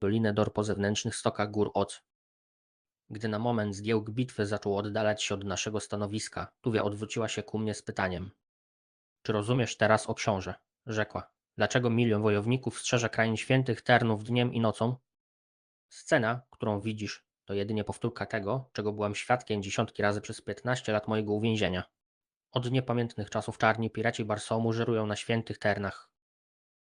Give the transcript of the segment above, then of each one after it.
dolinę Dor po zewnętrznych stokach gór Oc. Gdy na moment zgiełk bitwy zaczął oddalać się od naszego stanowiska, Tuwia odwróciła się ku mnie z pytaniem. Czy rozumiesz teraz, o książę? Rzekła. Dlaczego milion wojowników strzeże krain świętych Ternów dniem i nocą? Scena, którą widzisz, to jedynie powtórka tego, czego byłam świadkiem dziesiątki razy przez 15 lat mojego uwięzienia. Od niepamiętnych czasów czarni piraci Barsomu żerują na świętych Ternach.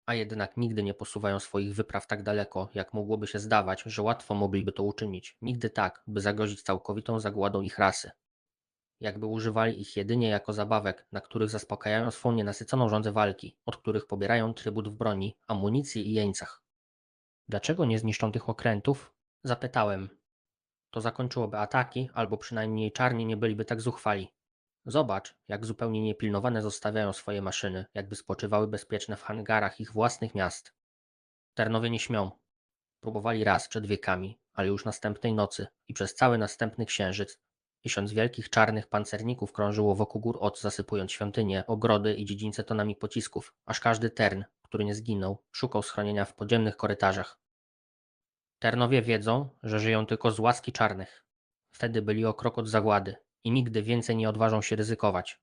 A jednak nigdy nie posuwają swoich wypraw tak daleko, jak mogłoby się zdawać, że łatwo mogliby to uczynić. Nigdy tak, by zagrozić całkowitą zagładą ich rasy. Jakby używali ich jedynie jako zabawek, na których zaspokajają swą nienasyconą żądzę walki, od których pobierają trybut w broni, amunicji i jeńcach. Dlaczego nie zniszczą tych okrętów? Zapytałem. To zakończyłoby ataki, albo przynajmniej czarni nie byliby tak zuchwali. Zobacz, jak zupełnie niepilnowane zostawiają swoje maszyny, jakby spoczywały bezpieczne w hangarach ich własnych miast. Ternowie nie śmią. Próbowali raz przed wiekami, ale już następnej nocy i przez cały następny księżyc tysiąc wielkich czarnych pancerników krążyło wokół gór od zasypując świątynie, ogrody i dziedzińce tonami pocisków, aż każdy tern, który nie zginął, szukał schronienia w podziemnych korytarzach. Ternowie wiedzą, że żyją tylko z łaski czarnych. Wtedy byli o krok od zagłady i nigdy więcej nie odważą się ryzykować.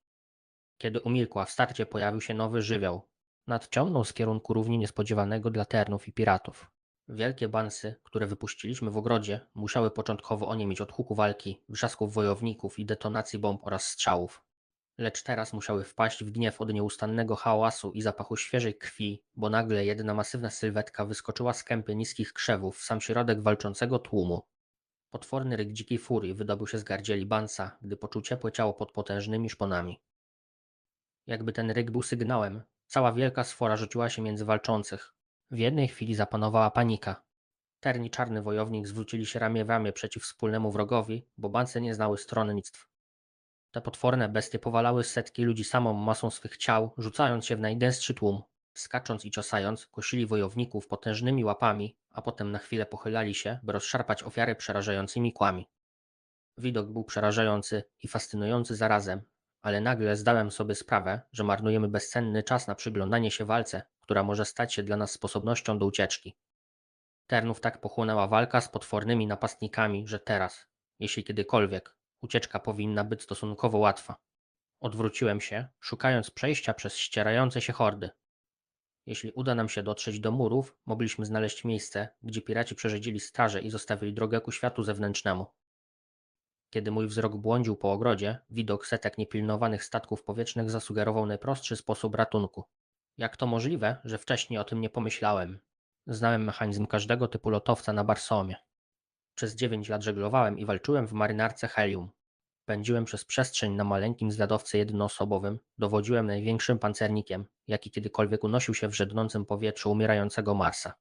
Kiedy umilkła w starcie pojawił się nowy żywioł. Nadciągnął z kierunku równie niespodziewanego dla ternów i piratów. Wielkie bansy, które wypuściliśmy w ogrodzie, musiały początkowo oniemieć od huku walki, wrzasków wojowników i detonacji bomb oraz strzałów. Lecz teraz musiały wpaść w gniew od nieustannego hałasu i zapachu świeżej krwi, bo nagle jedna masywna sylwetka wyskoczyła z kępy niskich krzewów w sam środek walczącego tłumu. Potworny ryk dzikiej furii wydobył się z gardzieli Bansa, gdy poczuł ciepłe ciało pod potężnymi szponami. Jakby ten ryk był sygnałem, cała wielka sfora rzuciła się między walczących. W jednej chwili zapanowała panika. Terni czarny wojownik zwrócili się ramię w ramię przeciw wspólnemu wrogowi, bo Banse nie znały stronnictw. Te potworne bestie powalały setki ludzi samą masą swych ciał, rzucając się w najdęstszy tłum. Skacząc i ciosając, kosili wojowników potężnymi łapami, a potem na chwilę pochylali się, by rozszarpać ofiary przerażającymi kłami. Widok był przerażający i fascynujący zarazem, ale nagle zdałem sobie sprawę, że marnujemy bezcenny czas na przyglądanie się walce, która może stać się dla nas sposobnością do ucieczki. Ternów tak pochłonęła walka z potwornymi napastnikami, że teraz, jeśli kiedykolwiek, ucieczka powinna być stosunkowo łatwa. Odwróciłem się, szukając przejścia przez ścierające się hordy. Jeśli uda nam się dotrzeć do murów, mogliśmy znaleźć miejsce, gdzie piraci przerzedzili straże i zostawili drogę ku światu zewnętrznemu. Kiedy mój wzrok błądził po ogrodzie, widok setek niepilnowanych statków powietrznych zasugerował najprostszy sposób ratunku. Jak to możliwe, że wcześniej o tym nie pomyślałem? Znałem mechanizm każdego typu lotowca na Barsomie. Przez dziewięć lat żeglowałem i walczyłem w marynarce Helium. Pędziłem przez przestrzeń na maleńkim zwiadowcy jednoosobowym, dowodziłem największym pancernikiem, jaki kiedykolwiek unosił się w żednącym powietrzu umierającego Marsa.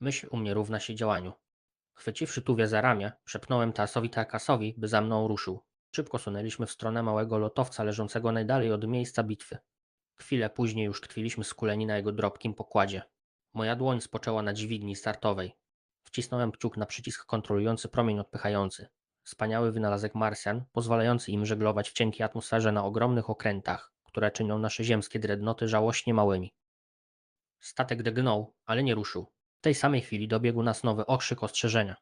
Myśl u mnie równa się działaniu. Chwyciwszy tuwię za ramię, przepnąłem Tasowi Tarkasowi, by za mną ruszył. Szybko sunęliśmy w stronę małego lotowca leżącego najdalej od miejsca bitwy. Chwilę później już tkwiliśmy skuleni na jego drobkim pokładzie. Moja dłoń spoczęła na dźwigni startowej. Wcisnąłem kciuk na przycisk kontrolujący promień odpychający. Wspaniały wynalazek Marsjan, pozwalający im żeglować w cienkiej atmosferze na ogromnych okrętach, które czynią nasze ziemskie dreadnoty żałośnie małymi. Statek drgnął, ale nie ruszył. W tej samej chwili dobiegł nas nowy okrzyk ostrzeżenia.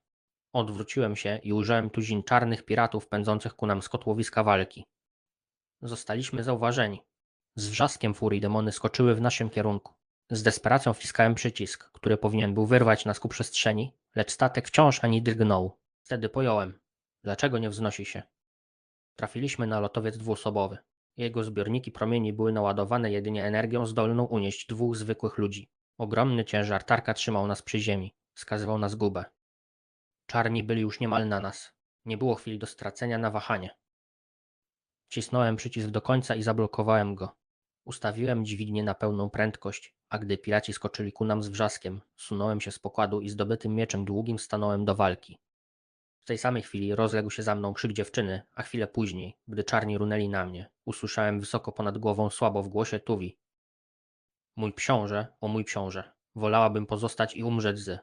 Odwróciłem się i ujrzałem tuzin czarnych piratów pędzących ku nam z kotłowiska walki. Zostaliśmy zauważeni. Z wrzaskiem furii demony skoczyły w naszym kierunku. Z desperacją wciskałem przycisk, który powinien był wyrwać nas ku przestrzeni, lecz statek wciąż ani drgnął. Wtedy pojąłem. Dlaczego nie wznosi się? Trafiliśmy na lotowiec dwuosobowy. Jego zbiorniki promieni były naładowane jedynie energią zdolną unieść dwóch zwykłych ludzi. Ogromny ciężar tarka trzymał nas przy ziemi, wskazywał na zgubę. Czarni byli już niemal na nas. Nie było chwili do stracenia na wahanie. Wcisnąłem przycisk do końca i zablokowałem go. Ustawiłem dźwignię na pełną prędkość, a gdy piraci skoczyli ku nam z wrzaskiem, sunąłem się z pokładu i zdobytym mieczem długim stanąłem do walki. W tej samej chwili rozległ się za mną krzyk dziewczyny, a chwilę później, gdy czarni runęli na mnie, usłyszałem wysoko ponad głową słabo w głosie Tuwi. Mój książę, o mój książę, wolałabym pozostać i umrzeć z.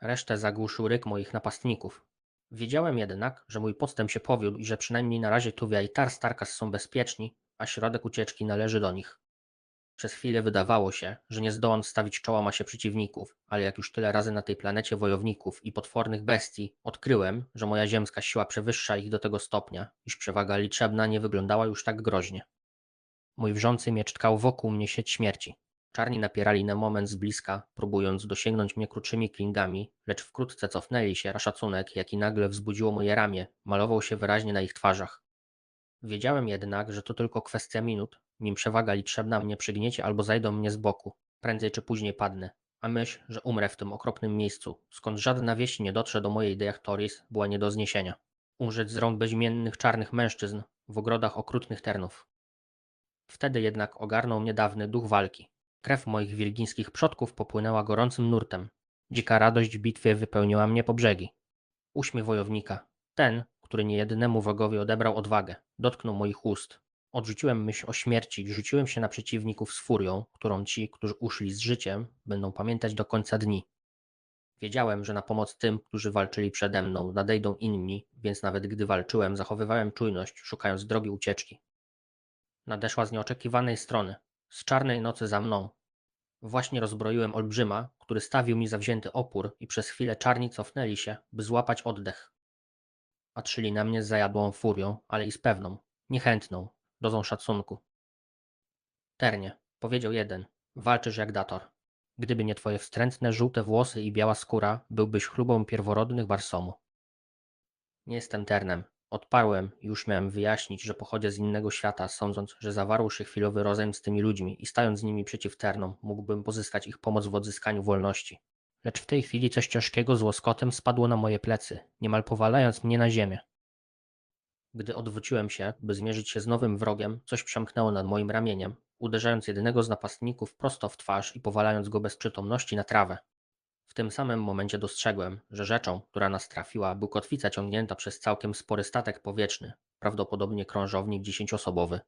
Resztę zagłuszył ryk moich napastników. Wiedziałem jednak, że mój podstęp się powiódł i że przynajmniej na razie Tuwia i Tar Starkas są bezpieczni, a środek ucieczki należy do nich. Przez chwilę wydawało się, że nie zdołam stawić czoła masie przeciwników, ale jak już tyle razy na tej planecie wojowników i potwornych bestii, odkryłem, że moja ziemska siła przewyższa ich do tego stopnia, iż przewaga liczebna nie wyglądała już tak groźnie. Mój wrzący miecz tkał wokół mnie sieć śmierci. Czarni napierali na moment z bliska, próbując dosięgnąć mnie krótszymi klingami, lecz wkrótce cofnęli się, a szacunek, jaki nagle wzbudziło moje ramię, malował się wyraźnie na ich twarzach. Wiedziałem jednak, że to tylko kwestia minut, nim przewaga liczebna mnie przygniecie albo zajdą mnie z boku. Prędzej czy później padnę, a myśl, że umrę w tym okropnym miejscu, skąd żadna wieść nie dotrze do mojej Deachtoris, była nie do zniesienia. Umrzeć z rąk bezimiennych czarnych mężczyzn w ogrodach okrutnych ternów. Wtedy jednak ogarnął mnie dawny duch walki. Krew moich wielgińskich przodków popłynęła gorącym nurtem. Dzika radość w bitwie wypełniła mnie po brzegi. Uśmiech wojownika, ten, który niejednemu wrogowi odebrał odwagę, dotknął moich ust. Odrzuciłem myśl o śmierci i rzuciłem się na przeciwników z furią, którą ci, którzy uszli z życiem, będą pamiętać do końca dni. Wiedziałem, że na pomoc tym, którzy walczyli przede mną, nadejdą inni, więc nawet gdy walczyłem, zachowywałem czujność, szukając drogi ucieczki. Nadeszła z nieoczekiwanej strony, z czarnej nocy za mną. Właśnie rozbroiłem olbrzyma, który stawił mi zawzięty opór i przez chwilę czarni cofnęli się, by złapać oddech. Patrzyli na mnie z zajadłą furią, ale i z pewną, niechętną, dozą szacunku. Ternie, powiedział jeden, walczysz jak dator. Gdyby nie twoje wstrętne żółte włosy i biała skóra, byłbyś chlubą pierworodnych Barsomu. Nie jestem Ternem. Odparłem już miałem wyjaśnić, że pochodzę z innego świata, sądząc, że zawarł się chwilowy rozejm z tymi ludźmi i stając z nimi przeciw Ternom, mógłbym pozyskać ich pomoc w odzyskaniu wolności. Lecz w tej chwili coś ciężkiego z łoskotem spadło na moje plecy, niemal powalając mnie na ziemię. Gdy odwróciłem się, by zmierzyć się z nowym wrogiem, coś przemknęło nad moim ramieniem, uderzając jednego z napastników prosto w twarz i powalając go bez przytomności na trawę. W tym samym momencie dostrzegłem, że rzeczą, która nas trafiła, był kotwica ciągnięta przez całkiem spory statek powietrzny, prawdopodobnie krążownik dziesięcioosobowy.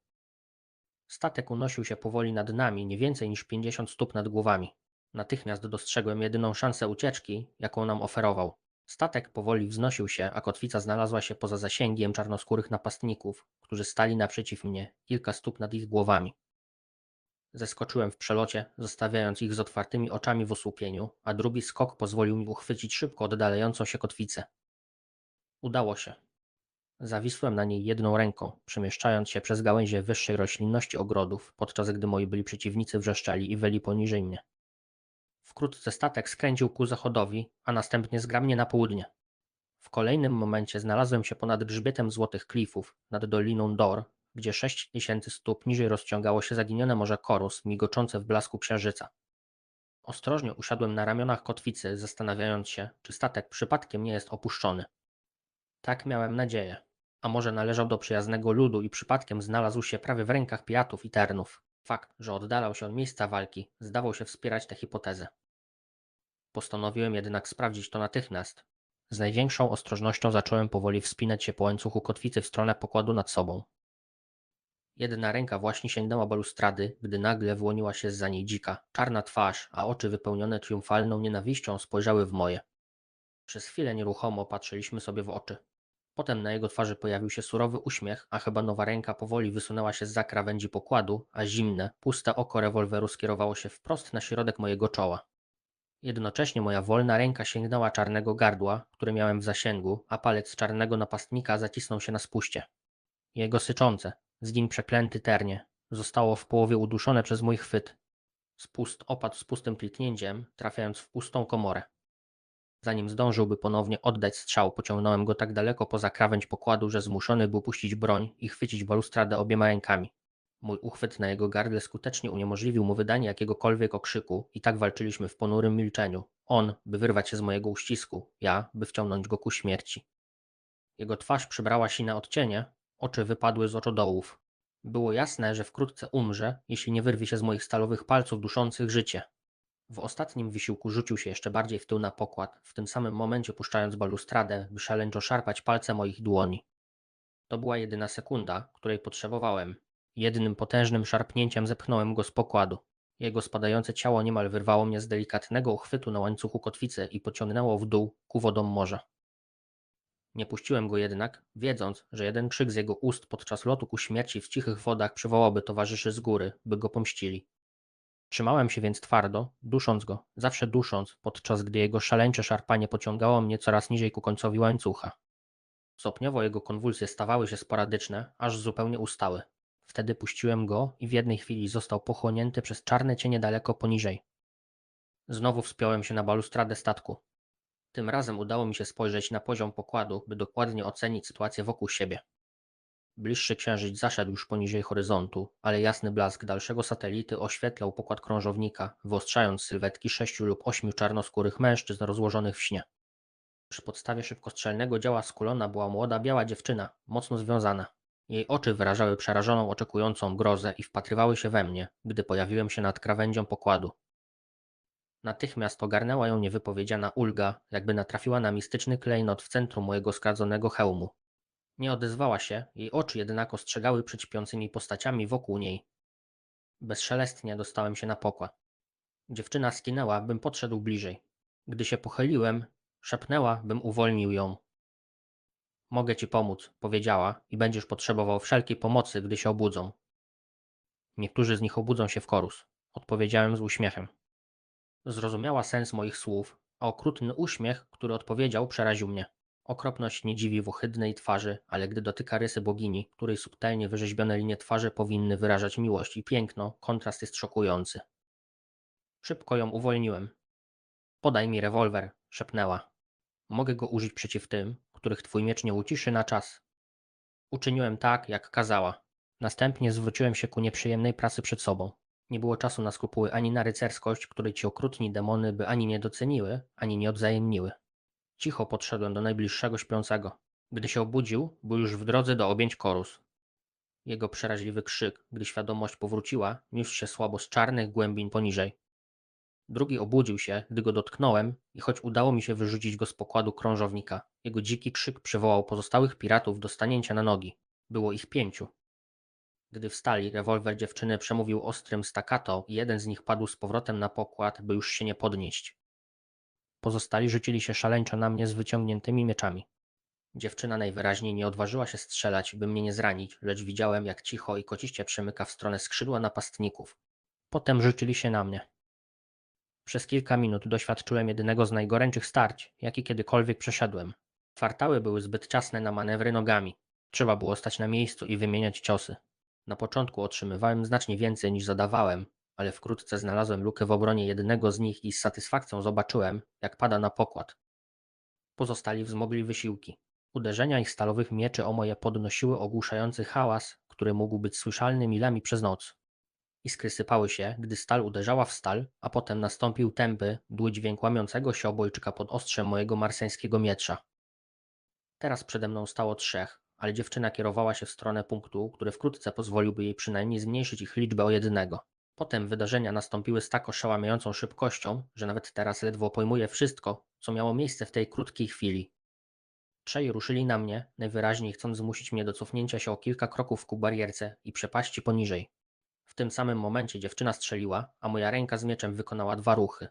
Statek unosił się powoli nad nami nie więcej niż pięćdziesiąt stóp nad głowami. Natychmiast dostrzegłem jedyną szansę ucieczki, jaką nam oferował. Statek powoli wznosił się, a kotwica znalazła się poza zasięgiem czarnoskórych napastników, którzy stali naprzeciw mnie, kilka stóp nad ich głowami. Zeskoczyłem w przelocie, zostawiając ich z otwartymi oczami w osłupieniu, a drugi skok pozwolił mi uchwycić szybko oddalającą się kotwicę. Udało się. Zawisłem na niej jedną ręką, przemieszczając się przez gałęzie wyższej roślinności ogrodów, podczas gdy moi byli przeciwnicy wrzeszczeli i weli poniżej mnie. Wkrótce statek skręcił ku zachodowi, a następnie zgrabnie na południe. W kolejnym momencie znalazłem się ponad grzbietem złotych klifów, nad doliną Dor, gdzie sześć tysięcy stóp niżej rozciągało się zaginione morze Korus, migoczące w blasku księżyca. Ostrożnie usiadłem na ramionach kotwicy, zastanawiając się, czy statek przypadkiem nie jest opuszczony. Tak miałem nadzieję. A może należał do przyjaznego ludu i przypadkiem znalazł się prawie w rękach piatów i ternów. Fakt, że oddalał się od miejsca walki, zdawał się wspierać tę hipotezę. Postanowiłem jednak sprawdzić to natychmiast. Z największą ostrożnością zacząłem powoli wspinać się po łańcuchu kotwicy w stronę pokładu nad sobą. Jedna ręka właśnie sięgnęła balustrady, gdy nagle wyłoniła się za niej dzika, czarna twarz, a oczy wypełnione triumfalną nienawiścią spojrzały w moje. Przez chwilę nieruchomo patrzyliśmy sobie w oczy. Potem na jego twarzy pojawił się surowy uśmiech, a chyba nowa ręka powoli wysunęła się z krawędzi pokładu, a zimne, puste oko rewolweru skierowało się wprost na środek mojego czoła. Jednocześnie moja wolna ręka sięgnęła czarnego gardła, które miałem w zasięgu, a palec czarnego napastnika zacisnął się na spuście. Jego syczące, zgin przeklęty ternie, zostało w połowie uduszone przez mój chwyt. Spust opadł z pustym kliknięciem, trafiając w pustą komorę. Zanim zdążyłby ponownie oddać strzał, pociągnąłem go tak daleko poza krawędź pokładu, że zmuszony był puścić broń i chwycić balustradę obiema rękami. Mój uchwyt na jego gardle skutecznie uniemożliwił mu wydanie jakiegokolwiek okrzyku i tak walczyliśmy w ponurym milczeniu. On, by wyrwać się z mojego uścisku, ja, by wciągnąć go ku śmierci. Jego twarz przybrała sine odcienie, oczy wypadły z oczodołów. Było jasne, że wkrótce umrze, jeśli nie wyrwie się z moich stalowych palców duszących życie. W ostatnim wysiłku rzucił się jeszcze bardziej w tył na pokład, w tym samym momencie puszczając balustradę, by szaleńczo szarpać palce moich dłoni. To była jedyna sekunda, której potrzebowałem. Jednym potężnym szarpnięciem zepchnąłem go z pokładu. Jego spadające ciało niemal wyrwało mnie z delikatnego uchwytu na łańcuchu kotwicy i pociągnęło w dół ku wodom morza. Nie puściłem go jednak, wiedząc, że jeden krzyk z jego ust podczas lotu ku śmierci w cichych wodach przywołałby towarzyszy z góry, by go pomścili. Trzymałem się więc twardo, dusząc go, zawsze dusząc, podczas gdy jego szaleńcze szarpanie pociągało mnie coraz niżej ku końcowi łańcucha. Stopniowo jego konwulsje stawały się sporadyczne, aż zupełnie ustały. Wtedy puściłem go i w jednej chwili został pochłonięty przez czarne cienie daleko poniżej. Znowu wspiąłem się na balustradę statku. Tym razem udało mi się spojrzeć na poziom pokładu, by dokładnie ocenić sytuację wokół siebie. Bliższy księżyc zaszedł już poniżej horyzontu, ale jasny blask dalszego satelity oświetlał pokład krążownika, wyostrzając sylwetki sześciu lub ośmiu czarnoskórych mężczyzn rozłożonych w śnie. Przy podstawie szybkostrzelnego działa skulona była młoda biała dziewczyna, mocno związana. Jej oczy wyrażały przerażoną, oczekującą grozę i wpatrywały się we mnie, gdy pojawiłem się nad krawędzią pokładu. Natychmiast ogarnęła ją niewypowiedziana ulga, jakby natrafiła na mistyczny klejnot w centrum mojego skradzonego hełmu. Nie odezwała się, jej oczy jednak ostrzegały przed śpiącymi postaciami wokół niej. Bezszelestnie dostałem się na pokład. Dziewczyna skinęła, bym podszedł bliżej. Gdy się pochyliłem, szepnęła, bym uwolnił ją. Mogę ci pomóc, powiedziała, i będziesz potrzebował wszelkiej pomocy, gdy się obudzą. Niektórzy z nich obudzą się w korus, odpowiedziałem z uśmiechem. Zrozumiała sens moich słów, a okrutny uśmiech, który odpowiedział, przeraził mnie. Okropność nie dziwi w ohydnej twarzy, ale gdy dotyka rysy bogini, której subtelnie wyrzeźbione linie twarzy powinny wyrażać miłość i piękno, kontrast jest szokujący. Szybko ją uwolniłem. Podaj mi rewolwer, szepnęła. Mogę go użyć przeciw tym, których twój miecz nie uciszy na czas. Uczyniłem tak, jak kazała. Następnie zwróciłem się ku nieprzyjemnej pracy przed sobą. Nie było czasu na skrupuły ani na rycerskość, której ci okrutni demony by ani nie doceniły, ani nie odwzajemniły. Cicho podszedłem do najbliższego śpiącego. Gdy się obudził, był już w drodze do objęć korus. Jego przeraźliwy krzyk, gdy świadomość powróciła, niósł się słabo z czarnych głębin poniżej. Drugi obudził się, gdy go dotknąłem i choć udało mi się wyrzucić go z pokładu krążownika, jego dziki krzyk przywołał pozostałych piratów do stanięcia na nogi. Było ich pięciu. Gdy wstali, rewolwer dziewczyny przemówił ostrym staccato i jeden z nich padł z powrotem na pokład, by już się nie podnieść. Pozostali rzucili się szaleńczo na mnie z wyciągniętymi mieczami. Dziewczyna najwyraźniej nie odważyła się strzelać, by mnie nie zranić, lecz widziałem, jak cicho i kociście przemyka w stronę skrzydła napastników. Potem rzucili się na mnie. Przez kilka minut doświadczyłem jedynego z najgorętszych starć, jakie kiedykolwiek przeszedłem. Kwartały były zbyt ciasne na manewry nogami. Trzeba było stać na miejscu i wymieniać ciosy. Na początku otrzymywałem znacznie więcej niż zadawałem, ale wkrótce znalazłem lukę w obronie jednego z nich i z satysfakcją zobaczyłem, jak pada na pokład. Pozostali wzmogli wysiłki. Uderzenia ich stalowych mieczy o moje podnosiły ogłuszający hałas, który mógł być słyszalny milami przez noc. Iskry sypały się, gdy stal uderzała w stal, a potem nastąpił tępy, dły dźwięk łamiącego się obojczyka pod ostrzem mojego marseńskiego miecza. Teraz przede mną stało trzech, ale dziewczyna kierowała się w stronę punktu, który wkrótce pozwoliłby jej przynajmniej zmniejszyć ich liczbę o jednego. Potem wydarzenia nastąpiły z tak oszałamiającą szybkością, że nawet teraz ledwo pojmuję wszystko, co miało miejsce w tej krótkiej chwili. Trzej ruszyli na mnie, najwyraźniej chcąc zmusić mnie do cofnięcia się o kilka kroków ku barierce i przepaści poniżej. W tym samym momencie dziewczyna strzeliła, a moja ręka z mieczem wykonała dwa ruchy.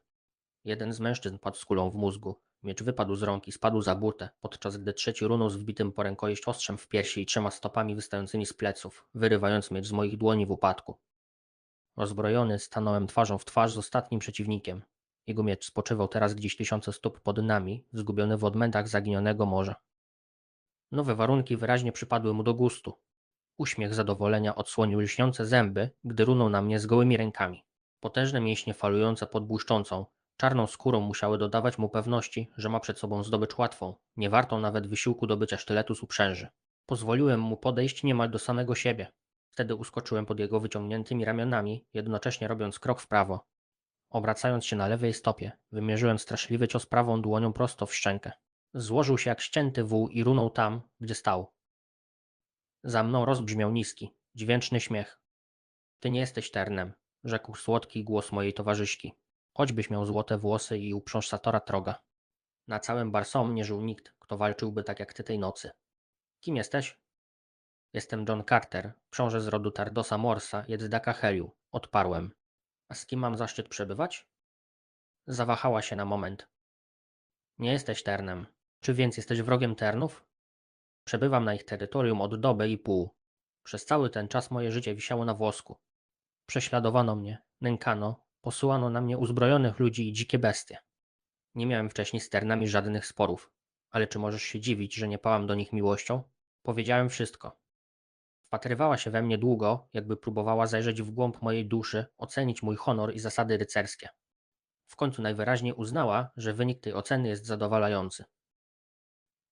Jeden z mężczyzn padł z kulą w mózgu. Miecz wypadł z rąk i spadł za burtę, podczas gdy trzeci runął z wbitym po rękojeść ostrzem w piersi i trzema stopami wystającymi z pleców, wyrywając miecz z moich dłoni w upadku. Rozbrojony stanąłem twarzą w twarz z ostatnim przeciwnikiem. Jego miecz spoczywał teraz gdzieś tysiące stóp pod nami, zgubiony w odmętach zaginionego morza. Nowe warunki wyraźnie przypadły mu do gustu. Uśmiech zadowolenia odsłonił lśniące zęby, gdy runął na mnie z gołymi rękami. Potężne mięśnie falujące pod błyszczącą, czarną skórą musiały dodawać mu pewności, że ma przed sobą zdobycz łatwą, nie wartą nawet wysiłku dobycia sztyletu z uprzęży. Pozwoliłem mu podejść niemal do samego siebie. Wtedy uskoczyłem pod jego wyciągniętymi ramionami, jednocześnie robiąc krok w prawo. Obracając się na lewej stopie, wymierzyłem straszliwy cios prawą dłonią prosto w szczękę. Złożył się jak ścięty wół i runął tam, gdzie stał. Za mną rozbrzmiał niski, dźwięczny śmiech. Ty nie jesteś ternem, rzekł słodki głos mojej towarzyszki. Choćbyś miał złote włosy i uprząż satora troga. Na całym Barsom nie żył nikt, kto walczyłby tak jak ty tej nocy. Kim jesteś? Jestem John Carter, książę z rodu Tardosa Morsa, jezdaka Heliu. Odparłem. A z kim mam zaszczyt przebywać? Zawahała się na moment. Nie jesteś Ternem. Czy więc jesteś wrogiem Ternów? Przebywam na ich terytorium od doby i pół. Przez cały ten czas moje życie wisiało na włosku. Prześladowano mnie, nękano, Posyłano na mnie uzbrojonych ludzi i dzikie bestie. Nie miałem wcześniej z Ternami żadnych sporów, ale czy możesz się dziwić, że nie pałam do nich miłością? Powiedziałem wszystko. Wpatrywała się we mnie długo, jakby próbowała zajrzeć w głąb mojej duszy, ocenić mój honor i zasady rycerskie. W końcu najwyraźniej uznała, że wynik tej oceny jest zadowalający.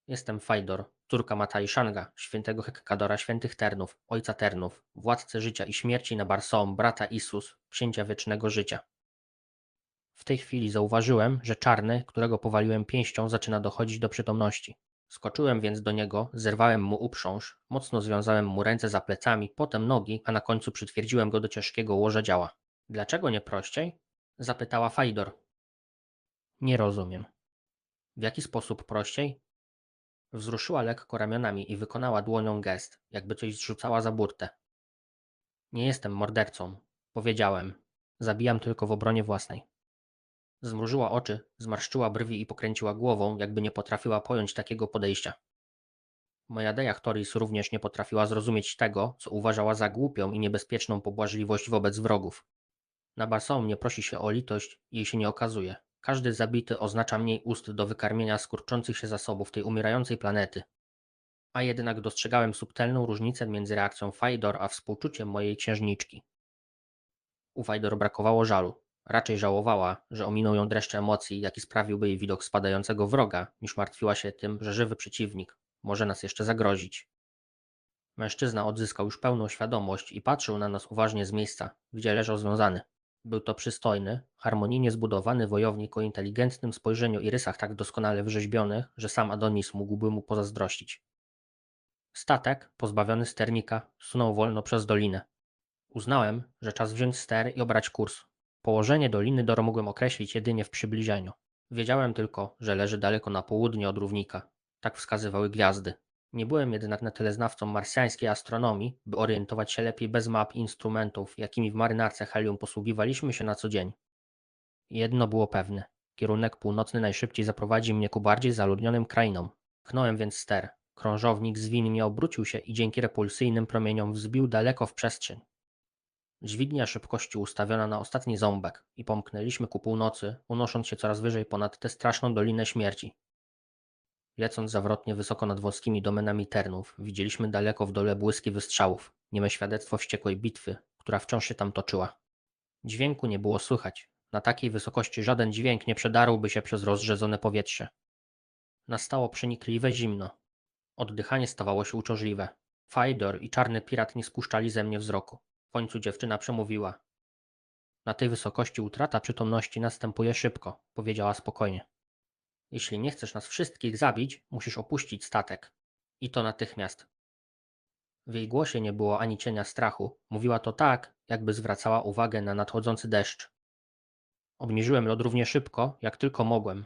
Jestem Fajdor, córka Matai Shanga, świętego Hekkadora świętych Ternów, ojca Ternów, władcy życia i śmierci na Barsoom, brata Isus, księcia wiecznego życia. W tej chwili zauważyłem, że czarny, którego powaliłem pięścią, zaczyna dochodzić do przytomności. Skoczyłem więc do niego, zerwałem mu uprząż, mocno związałem mu ręce za plecami, potem nogi, a na końcu przytwierdziłem go do ciężkiego łoża działa. Dlaczego nie prościej? Zapytała Fajdor. Nie rozumiem. W jaki sposób prościej? Wzruszyła lekko ramionami i wykonała dłonią gest, jakby coś zrzucała za burtę. Nie jestem mordercą, powiedziałem. Zabijam tylko w obronie własnej. Zmrużyła oczy, zmarszczyła brwi i pokręciła głową, jakby nie potrafiła pojąć takiego podejścia. Moja Deja Toris również nie potrafiła zrozumieć tego, co uważała za głupią i niebezpieczną pobłażliwość wobec wrogów. Na Barsoom nie prosi się o litość, jej się nie okazuje. Każdy zabity oznacza mniej ust do wykarmienia skurczących się zasobów tej umierającej planety. A jednak dostrzegałem subtelną różnicę między reakcją Fajdor a współczuciem mojej księżniczki. U Fajdor brakowało żalu. Raczej żałowała, że ominął ją dreszcze emocji, jaki sprawiłby jej widok spadającego wroga, niż martwiła się tym, że żywy przeciwnik może nas jeszcze zagrozić. Mężczyzna odzyskał już pełną świadomość i patrzył na nas uważnie z miejsca, gdzie leżał związany. Był to przystojny, harmonijnie zbudowany wojownik o inteligentnym spojrzeniu i rysach tak doskonale wyrzeźbionych, że sam Adonis mógłby mu pozazdrościć. Statek, pozbawiony sternika, sunął wolno przez dolinę. Uznałem, że czas wziąć ster i obrać kurs. Położenie doliny Dor mogłem określić jedynie w przybliżeniu. Wiedziałem tylko, że leży daleko na południe od równika. Tak wskazywały gwiazdy. Nie byłem jednak na tyle znawcą marsjańskiej astronomii, by orientować się lepiej bez map i instrumentów, jakimi w marynarce Helium posługiwaliśmy się na co dzień. Jedno było pewne. Kierunek północny najszybciej zaprowadzi mnie ku bardziej zaludnionym krainom. Knąłem więc ster. Krążownik zwinnie obrócił się i dzięki repulsyjnym promieniom wzbił daleko w przestrzeń. Dźwignia szybkości ustawiona na ostatni ząbek i pomknęliśmy ku północy, unosząc się coraz wyżej ponad tę straszną dolinę śmierci. Lecąc zawrotnie wysoko nad wąskimi domenami Ternów, widzieliśmy daleko w dole błyski wystrzałów, nieme świadectwo wściekłej bitwy, która wciąż się tam toczyła. Dźwięku nie było słychać. Na takiej wysokości żaden dźwięk nie przedarłby się przez rozrzedzone powietrze. Nastało przenikliwe zimno. Oddychanie stawało się uciążliwe. Fajdor i czarny pirat nie spuszczali ze mnie wzroku. W końcu dziewczyna przemówiła. Na tej wysokości utrata przytomności następuje szybko, powiedziała spokojnie. Jeśli nie chcesz nas wszystkich zabić, musisz opuścić statek. I to natychmiast. W jej głosie nie było ani cienia strachu. Mówiła to tak, jakby zwracała uwagę na nadchodzący deszcz. Obniżyłem lod równie szybko, jak tylko mogłem.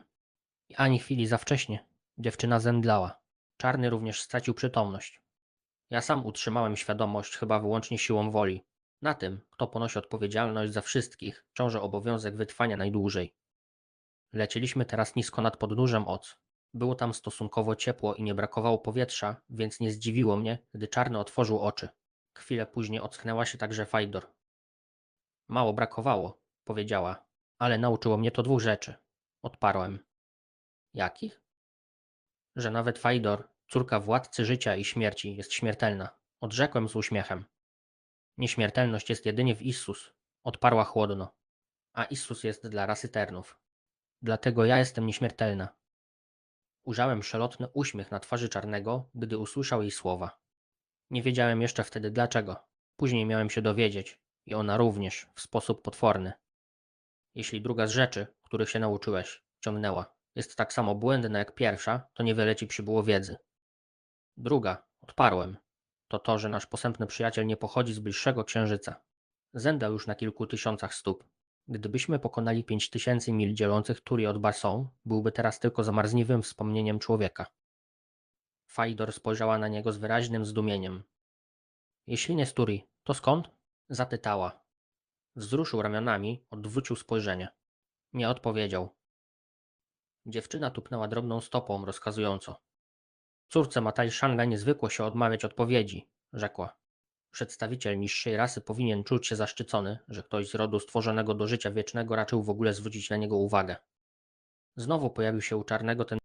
I ani chwili za wcześnie. Dziewczyna zemdlała. Czarny również stracił przytomność. Ja sam utrzymałem świadomość chyba wyłącznie siłą woli. Na tym, kto ponosi odpowiedzialność za wszystkich, ciąży obowiązek wytrwania najdłużej. Lecieliśmy teraz nisko nad podnóżem Oc. Było tam stosunkowo ciepło i nie brakowało powietrza, więc nie zdziwiło mnie, gdy czarny otworzył oczy. Chwilę później ocknęła się także Fajdor. Mało brakowało, powiedziała, ale nauczyło mnie to dwóch rzeczy. Odparłem. Jakich? Że nawet Fajdor, córka władcy życia i śmierci, jest śmiertelna. Odrzekłem z uśmiechem. Nieśmiertelność jest jedynie w Issus, odparła chłodno. A Issus jest dla rasy Ternów. Dlatego ja jestem nieśmiertelna. Ujrzałem przelotny uśmiech na twarzy czarnego, gdy usłyszał jej słowa. Nie wiedziałem jeszcze wtedy dlaczego. Później miałem się dowiedzieć, i ona również, w sposób potworny. Jeśli druga z rzeczy, których się nauczyłeś, ciągnęła, jest tak samo błędna jak pierwsza, to niewiele ci przybyło wiedzy. Druga, odparłem, to to, że nasz posępny przyjaciel nie pochodzi z bliższego księżyca. Zendał już na kilku tysiącach stóp. Gdybyśmy pokonali pięć tysięcy mil dzielących Turi od Barson, byłby teraz tylko zamarzniwym wspomnieniem człowieka. Fajdor spojrzała na niego z wyraźnym zdumieniem. Jeśli nie z Turi, to skąd? Zapytała. Wzruszył ramionami, odwrócił spojrzenie. Nie odpowiedział. Dziewczyna tupnęła drobną stopą, rozkazująco. Córce Mataj Shanga nie zwykło się odmawiać odpowiedzi, rzekła. Przedstawiciel niższej rasy powinien czuć się zaszczycony, że ktoś z rodu stworzonego do życia wiecznego raczył w ogóle zwrócić na niego uwagę. Znowu pojawił się u czarnego ten